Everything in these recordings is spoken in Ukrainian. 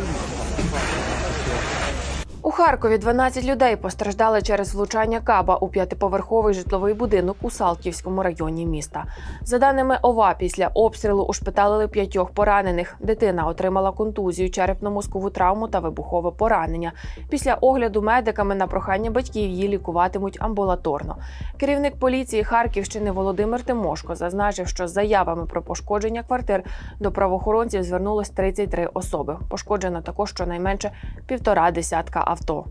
Boom. Харкові 12 людей постраждали через влучання каба у п'ятиповерховий житловий будинок у Салтівському районі міста. За даними ОВА, після обстрілу ушпиталили п'ятьох поранених. Дитина отримала контузію, черепно-мозкову травму та вибухове поранення. Після огляду медиками на прохання батьків її лікуватимуть амбулаторно. Керівник поліції Харківщини Володимир Тимошко зазначив, що з заявами про пошкодження квартир до правоохоронців звернулось 33 особи. Пошкоджено також щонайменше півтора десятка авто.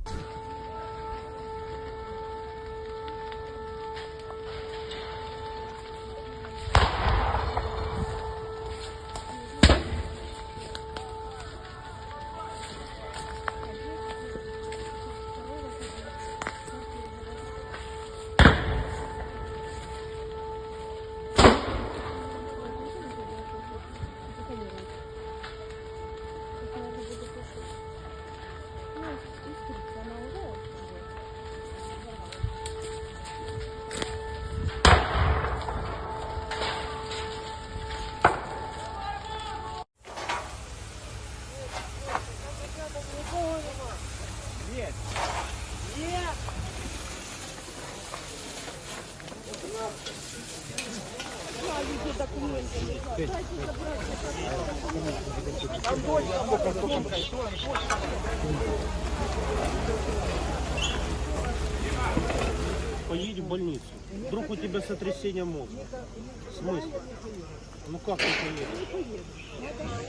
Поедь в больницу. Вдруг у тебя сотрясение мозга. Смысл? Ну как ты поедешь?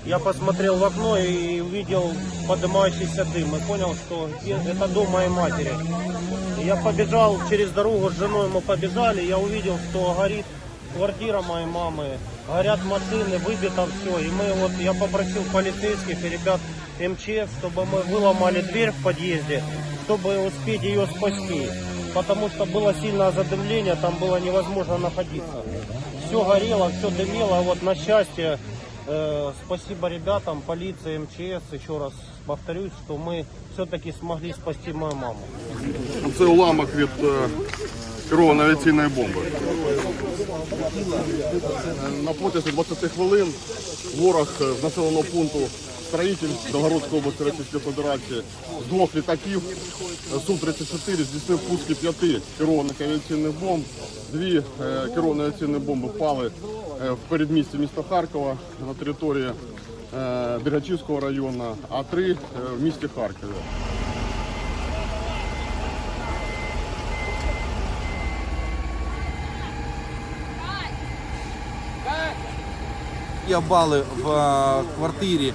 Я посмотрел в окно и увидел поднимающийся дым и понял, что это дом моей матери. Я побежал через дорогу с женой, мы побежали, я увидел, что горит квартира моей мамы, горят машины, выбито все. И мы вот, я попросил полицейских и ребят МЧС, чтобы мы выломали дверь в подъезде, чтобы успеть ее спасти. Потому что было сильное задымление, там было невозможно находиться. Все горело, все дымело, а вот на счастье, э, спасибо ребятам, полиции, МЧС, еще раз повторюсь, что мы все-таки смогли спасти мою маму. Це уламок від керованої авіаційної бомби. На протязі 20 хвилин ворог е, з населеного пункту строїтель Белгородської області Російської Федерації з двох літаків е, Су-34 здійснив пуски п'яти керованих авіаційних бомб. Дві е, керовані авіаційні бомби впали в передмісті міста Харкова на території Дергачівського району, а три в місті Харкові. Є бали в е, квартирі е,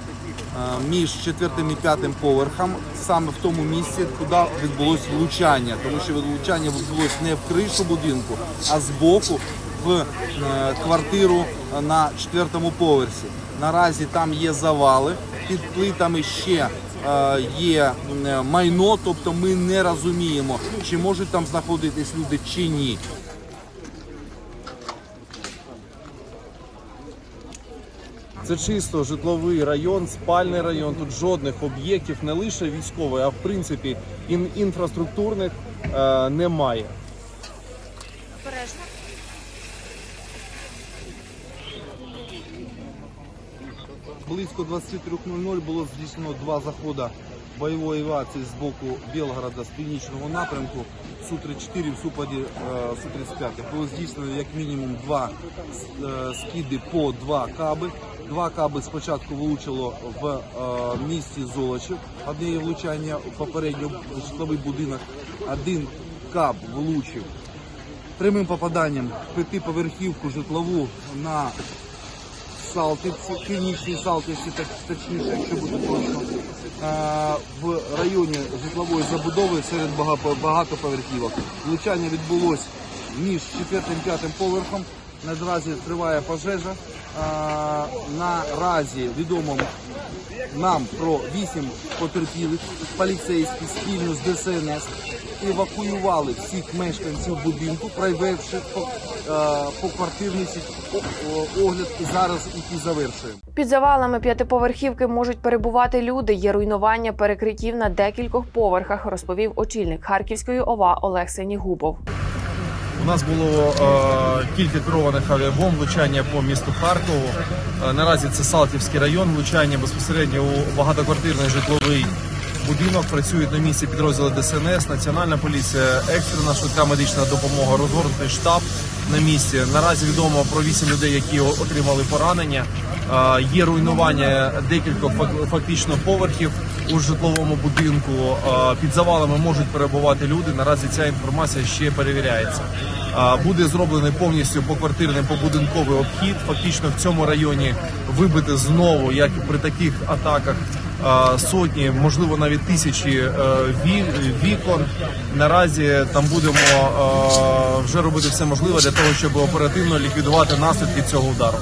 між четвертим і п'ятим поверхом, саме в тому місці, куди відбулось влучання, тому що влучання відбулось не в кришу будинку, а збоку в е, квартиру на четвертому поверсі. Наразі там є завали, під плитами ще є майно, тобто ми не розуміємо, чи можуть там знаходитись люди чи ні. Це чисто житловий район, спальний район. Тут жодних об'єктів, не лише військових, а в принципі ін- інфраструктурних е, немає. Близько 23.00 було здійснено два заходи бойової авіації з боку Білгорода з північного напрямку Су-34 в супаді е, Су-35. Було здійснено як мінімум два е, скиди по два каби. Два каби спочатку влучило в е, місті Золочів. Одне влучання попередньо в житловий будинок. Один каб влучив прямим попаданням в п'ятиповерхівку житлову на Салтівці, північній Салтівці, так точніше, якщо буде точно, е, в районі житлової забудови серед багатоповерхівок. Влучання відбулось між четвертим і п'ятим поверхом. Наразі триває пожежа. Е, Наразі відомо нам про вісім потерпілих поліцейські спільно з ДСНС евакуювали всіх мешканців будинку, провівши по, е, о- огляд і зараз який завершуємо. Під завалами п'ятиповерхівки можуть перебувати люди. Є руйнування перекриттів на декількох поверхах, розповів очільник Харківської ОВА Олег Сенігубов. У нас було е, кілька керованих авіабомб, влучання по місту Харкову. Е, наразі це Салтівський район, влучання безпосередньо у багатоквартирний житловий будинок. Працюють на місці підрозділи ДСНС, Національна поліція, екстрена швидка медична допомога, розгорнутий штаб на місці. Наразі відомо про вісім людей, які отримали поранення. Є руйнування декількох фак- фактично поверхів у житловому будинку. Під завалами можуть перебувати люди. Наразі ця інформація ще перевіряється. Буде зроблений повністю поквартирний побудинковий обхід. Фактично в цьому районі вибити знову, як і при таких атаках, сотні, можливо, навіть тисячі е, вікон. Наразі там будемо е, вже робити все можливе для того, щоб оперативно ліквідувати наслідки цього удару.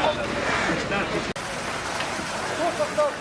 Хто поставив?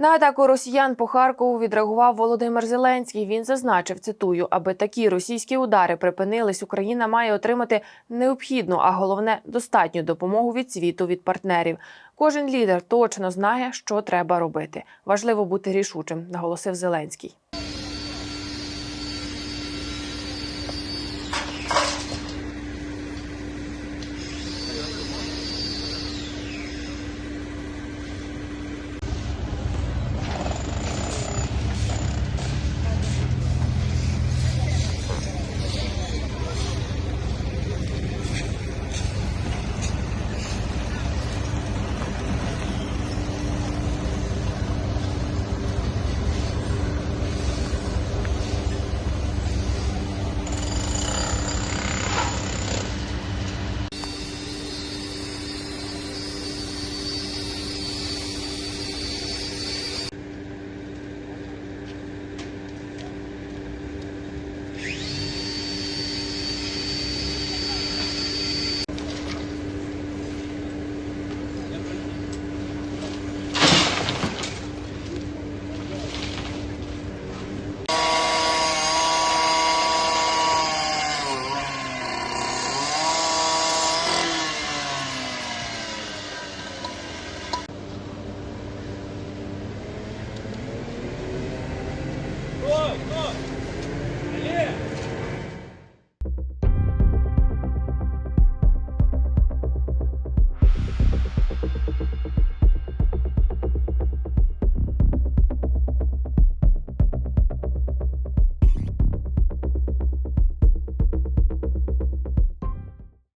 На атаку росіян по Харкову відреагував Володимир Зеленський. Він зазначив, цитую, аби такі російські удари припинились, Україна має отримати необхідну, а головне достатню допомогу від світу від партнерів. Кожен лідер точно знає, що треба робити. Важливо бути рішучим, наголосив Зеленський.